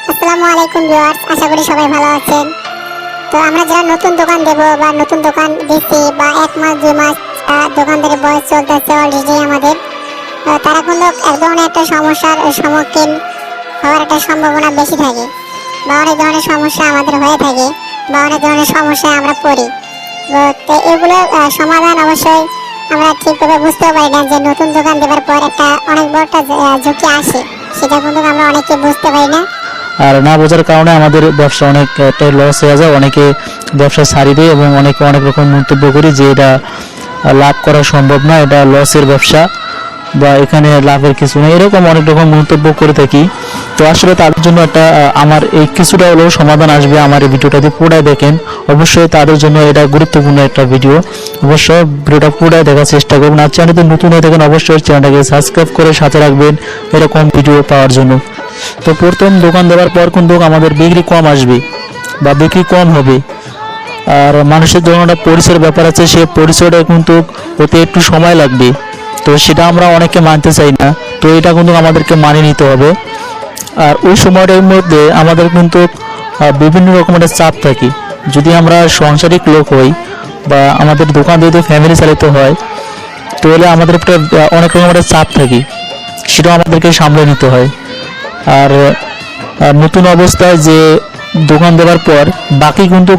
আসসালামু আলাইকুম ভিউয়ার্স আশা করি সবাই ভালো আছেন। তো আমরা যারা নতুন দোকান দেব বা নতুন দোকান দিচ্ছি বা এক মাস দুই মাস আহ, দোকানদারের বয়স চলতেছে অলরেডি আমাদের তারা কিন্তু এক ধরনের একটা সমস্যার সম্মুখীন হওয়ার একটা সম্ভাবনা বেশি থাকে বা অনেক ধরনের সমস্যা আমাদের হয়ে থাকে বা অনেক ধরনের সমস্যায় আমরা পড়ি। তো- এগুলো সমাধান অবশ্যই আমরা ঠিকভাবে বুঝতেও পারি না যে নতুন দোকান দেওয়ার পর একটা অনেক বড় একটা ঝুঁকি আসে। সেটা কিন্তু আমরা অনেকে বুঝতে পারি না। আর না বোঝার কারণে আমাদের ব্যবসা অনেকটাই লস হয়ে যায়। অনেকে ব্যবসা ছাড়ি দেয় এবং অনেকে অনেক রকম মন্তব্য করি যে এটা লাভ করা সম্ভব না, এটা লসের ব্যবসা বা এখানে লাভের কিছু নেই। এরকম অনেক রকম মন্তব্য করে থাকি। তো আসলে তাদের জন্য একটা আমার এই কিছুটা হলেও সমাধান আসবে আমার এই ভিডিওটাতে পুরাই দেখেন, অবশ্যই তাদের জন্য এটা গুরুত্বপূর্ণ একটা ভিডিও। অবশ্যই ভিডিওটা পুরাই দেখার চেষ্টা করবেন আর চ্যানেলটি নতুন হয়ে থাকেন, অবশ্যই চ্যানেলটাকে সাবস্ক্রাইব করে সাথে রাখবেন এরকম ভিডিও পাওয়ার জন্য। তো প্রথম দোকান দেওয়ার পর কিন্তু আমাদের বিক্রি কম আসবে বা বিক্রি কম হবে। আর মানুষের যখন একটা পরিচয়ের ব্যাপার আছে, সে পরিচয়টা কিন্তু হতে একটু সময় লাগবে। তো সেটা আমরা অনেকে মানতে চাই না। তো এটা কিন্তু আমাদেরকে মানিয়ে নিতে হবে। আর ওই সময়টার মধ্যে আমাদের কিন্তু বিভিন্ন রকমের চাপ থাকে। যদি আমরা সংসারিক লোক হই বা আমাদের দোকান যদি ফ্যামিলি চালিত হয়, তাহলে আমাদের একটা অনেক রকমের চাপ থাকে। সেটাও আমাদেরকে সামলে নিতে হয়। আর নতুন অবস্থায় যে দোকান দেওয়ার পর বাকি কিন্তু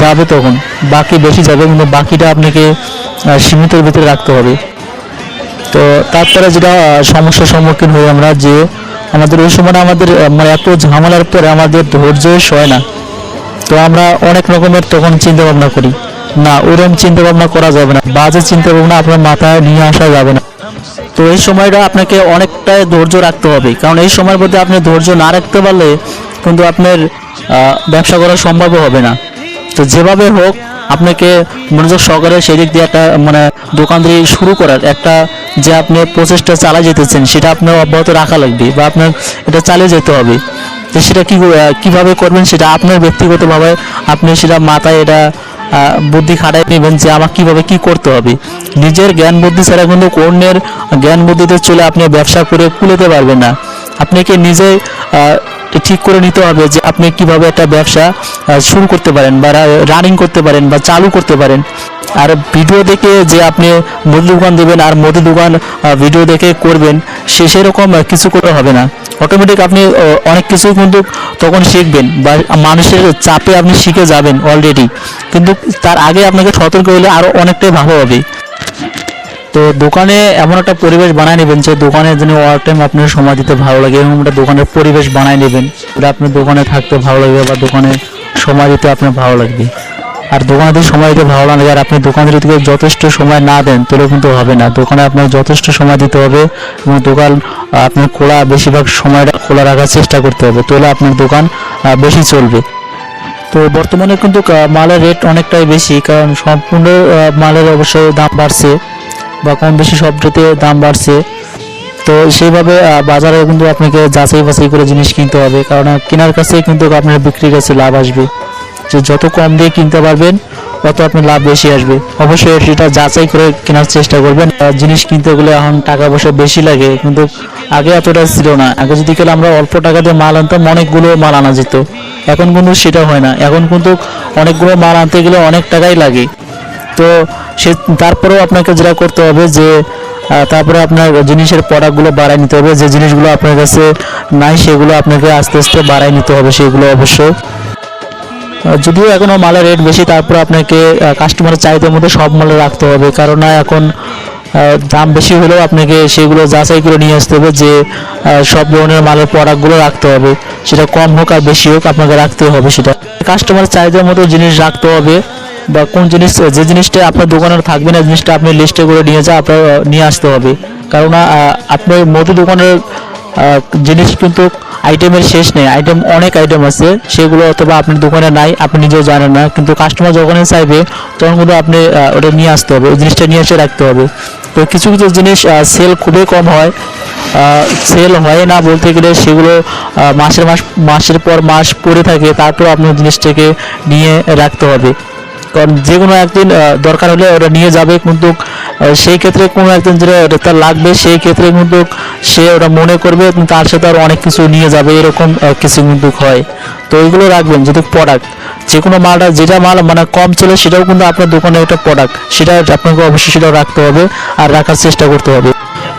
যাবে তখন। বাকি বেশি যাবে কিন্তু বাকিটা আপনাকে সীমিতের ভিতরে রাখতে হবে। তো তারপরে যেটা সমস্যার সম্মুখীন হই আমরা যে আমাদের ওই সময় আমাদের মানে এত ঝামেলার পরে আমাদের ধৈর্য সয় না। তো আমরা অনেক রকমের তখন চিন্তা ভাবনা করি। না ওইরকম চিন্তা ভাবনা করা যাবে না। বাজে চিন্তা ভাবনা আপনার মাথায় নিয়ে আসা যাবে না। তো এই সময়টা আপনাকে অনেকটাই ধৈর্য রাখতে হবে। কারণ এই সময়ের মধ্যে আপনি ধৈর্য না রাখতে পারলে কিন্তু আপনার ব্যবসা করা সম্ভব হবে না। তো যেভাবে হোক, আপনাকে মনোযোগ সহকারে সেদিক দিয়ে একটা মানে দোকানদারি শুরু করার একটা যে আপনি প্রচেষ্টা চালিয়ে যেতেছেন, সেটা আপনার অব্যাহত রাখা লাগবে বা আপনার এটা চালিয়ে যেতে হবে। তো সেটা কি কীভাবে করবেন সেটা আপনার ব্যক্তিগতভাবে আপনি সেটা মাথায় এটা বুদ্ধি খাটাই নেবেন যে আমার কীভাবে কি করতে হবে। নিজের জ্ঞান বুদ্ধি ছাড়া কিন্তু অন্যের জ্ঞান বুদ্ধিতে চলে আপনি ব্যবসা করে কুলেতে পারবেন না। আপনাকে নিজে ঠিক করে নিতে হবে যে আপনি কীভাবে একটা ব্যবসা শুরু করতে পারেন বা রানিং করতে পারেন বা চালু করতে পারেন। আর ভিডিও দেখে যে আপনি মুদি দোকান দেবেন আর মুদি দোকান ভিডিও দেখে করবেন, সে সেরকম কিছু করে হবে না। অটোমেটিক আপনি অনেক কিছু কিন্তু তখন শিখবেন বা মানুষের চাপে আপনি শিখে যাবেন অলরেডি কিন্তু তার আগে আপনাকে সতর্ক হলে আরও অনেকটাই ভালো হবে। তো দোকানে এমন একটা পরিবেশ বানায় নেবেন যে দোকানের জন্য ওয়ার টাইম আপনার সময় দিতে ভালো লাগে এরকম একটা দোকানের পরিবেশ বানায় নেবেন। যেটা আপনার দোকানে থাকতে ভালো লাগবে বা দোকানে সময় দিতে আপনার ভালো লাগবে। আর দোকানে যদি সময় দিতে ভালো লাগে আর আপনি দোকানের দিকে যথেষ্ট সময় না দেন তাহলে কিন্তু হবে না। দোকানে আপনার যথেষ্ট সময় দিতে হবে এবং দোকান আপনার খোলা বেশিরভাগ সময়টা খোলা রাখার চেষ্টা করতে হবে, তাহলে আপনার দোকান বেশি চলবে। তো বর্তমানে কিন্তু মালের রেট অনেকটাই বেশি, কারণ সম্পূর্ণ মালের অবশ্যই দাম বাড়ছে বা কম বেশি সবটাতে দাম বাড়ছে। তো সেইভাবে বাজারে কিন্তু আপনাকে যাচাই বাছাই করে জিনিস কিনতে হবে, কারণ কেনার কাছে কিন্তু আপনার বিক্রির কাছে লাভ আসবে। যে যত কম দিয়ে কিনতে পারবেন, তত আপনার লাভ বেশি আসবে। অবশ্যই সেটা যাচাই করে কেনার চেষ্টা করবেন। জিনিস কিনতে গেলে এখন টাকা পয়সা বেশি লাগে, কিন্তু আগে এতটা ছিল না। আগে যদি গেলে আমরা অল্প টাকা দিয়ে মাল আনতাম, অনেকগুলো মাল আনা যেত। এখন কিন্তু সেটা হয় না। এখন কিন্তু অনেকগুলো মাল আনতে গেলে অনেক টাকাই লাগে। তো সে, তারপরেও আপনাকে যেটা করতে হবে যে তারপরে আপনার জিনিসের প্রোডাক্টগুলো বাড়ায় নিতে হবে। যে জিনিসগুলো আপনার কাছে নাই, সেগুলো আপনাকে আস্তে আস্তে বাড়ায় নিতে হবে, সেগুলো অবশ্যই। যদিও এখনও মালের রেট বেশি, তারপর আপনাকে কাস্টমারের চাহিদার মধ্যে সব মাল রাখতে হবে। কারণ এখন দাম বেশি হলেও আপনাকে সেগুলো যাচাই করে নিয়ে আসতে হবে যে সব ধরনের মালের প্রোডাক্টগুলো রাখতে হবে। সেটা কম হোক আর বেশি হোক, আপনাকে রাখতে হবে সেটা। কাস্টমারের চাহিদার মতো জিনিস রাখতে হবে বা কোন জিনিস, যে জিনিসটা আপনার দোকানে থাকবে না, জিনিসটা আপনি লিস্টে করে নিয়ে যা, আপনার নিয়ে আসতে হবে। কারণ আপনার মতো দোকানের জিনিস কিন্তু আইটেমের শেষ নেই। আইটেম অনেক আইটেম আছে, সেগুলো অথবা আপনার দোকানে নাই, আপনি নিজেও জানেন না। কিন্তু কাস্টমার যখন চাইবে, তখন কিন্তু আপনি ওটা নিয়ে আসতে হবে ওই জিনিসটা নিয়ে এসে রাখতে হবে। তো কিছু কিছু জিনিস সেল খুবই কম হয়। সেল হয় না বলতে গেলে সেগুলো মাসের মাস, মাসের পর মাস পড়ে থাকে, তারপর আপনার জিনিসটাকে নিয়ে রাখতে হবে। কারণ যে কোনো একদিন দরকার হলে ওটা নিয়ে যাবে, কিন্তু সেই ক্ষেত্রে কোনো একজন যেটা তার লাগবে, সেই ক্ষেত্রে কিন্তু সে ওটা মনে করবে তার সাথে আর অনেক কিছু নিয়ে যাবে, এরকম কিছু কিন্তু হয়। তো ওইগুলো রাখবেন, যদি প্রোডাক্ট যে কোনো মালটা যেটা মাল মানে কম চলে সেটাও কিন্তু আপনার দোকানে একটা প্রোডাক্ট সেটা আপনাকে অবশ্যই সেটাও রাখতে হবে আর রাখার চেষ্টা করতে হবে।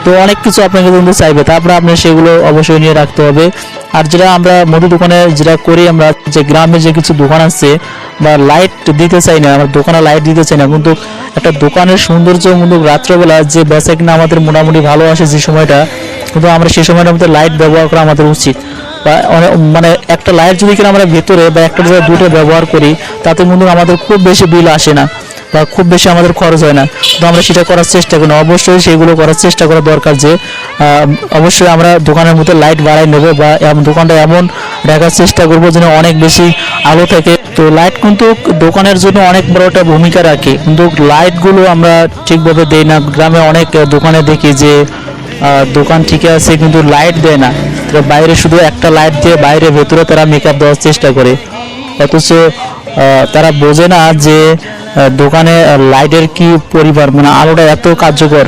তো অনেক কিছু আপনাকে কিন্তু চাইবে। তারপরে আপনি সেগুলো অবশ্যই নিয়ে রাখতে হবে। আর যেটা আমরা মুদি দোকানে যেটা করি আমরা, যে গ্রামে যে কিছু দোকান আছে, বা লাইট দিতে চাই না, আমরা দোকানে লাইট দিতে চাই না, কিন্তু একটা দোকানের সৌন্দর্য কিন্তু রাত্রেবেলা যে বেচা কিনা আমাদের মোটামুটি ভালো আসে যে সময়টা, কিন্তু আমরা সেই সময়টার মধ্যে লাইট ব্যবহার করা আমাদের উচিত। বা মানে একটা লাইট যদি কিনা আমরা ভেতরে বা একটা দুটো ব্যবহার করি, তাতে কিন্তু আমাদের খুব বেশি বিল আসে না। বা খুব বেশি আমাদের খরচ হয় না। তো আমরা সেটা করার চেষ্টা করি। অবশ্যই সেগুলো করার চেষ্টা করা দরকার যে অবশ্যই আমরা দোকানের মধ্যে লাইট বাড়াই নেব বা দোকানটা এমন রাখার চেষ্টা করব যেন অনেক বেশি আলো থাকে। তো লাইট কিন্তু দোকানের জন্য অনেক বড় একটা ভূমিকা রাখে। কিন্তু লাইটগুলো আমরা ঠিকভাবে দেই না। গ্রামে অনেক দোকানে দেখি যে দোকান ঠিকই আছে কিন্তু লাইট দেয় না। বাইরে শুধু একটা লাইট দিয়ে বাইরে ভেতরে তারা মেকআপ দেওয়ার চেষ্টা করে। অথচ তারা বোঝে না যে দোকানে লাইটের কি পরিবার মানে আলোটা এত কার্যকর।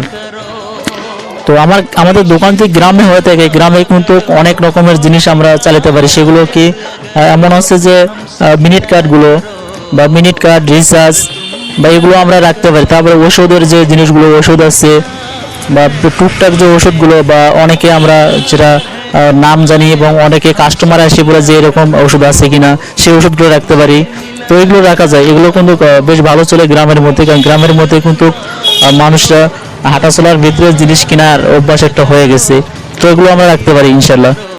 তো আমার, আমাদের দোকান যে গ্রামে হয়ে থাকে, গ্রামে কিন্তু অনেক রকমের জিনিস আমরা চালাতে পারি। সেগুলো কি এমন আছে যে মিনিট কার্ডগুলো বা মিনিট কার্ড, রিচার্জ বা এগুলো আমরা রাখতে পারি। তারপরে ওষুধের যে জিনিসগুলো, ওষুধ আছে বা টুকটাক যে ওষুধগুলো বা অনেকে আমরা যেটা নাম জানি এবং অনেকে কাস্টমার আসে বলে যে এরকম ওষুধ আছে কিনা, সেই ওষুধগুলো রাখতে পারি। তো এগুলো রাখা যায়। এগুলো কিন্তু বেশ ভালো চলে গ্রামের মধ্যে, কারণ গ্রামের মধ্যে কিন্তু মানুষরা হাঁটাচলার ভিতরে জিনিস কেনার অভ্যাস একটা হয়ে গেছে। তো এগুলো আমরা রাখতে পারি ইনশাল্লাহ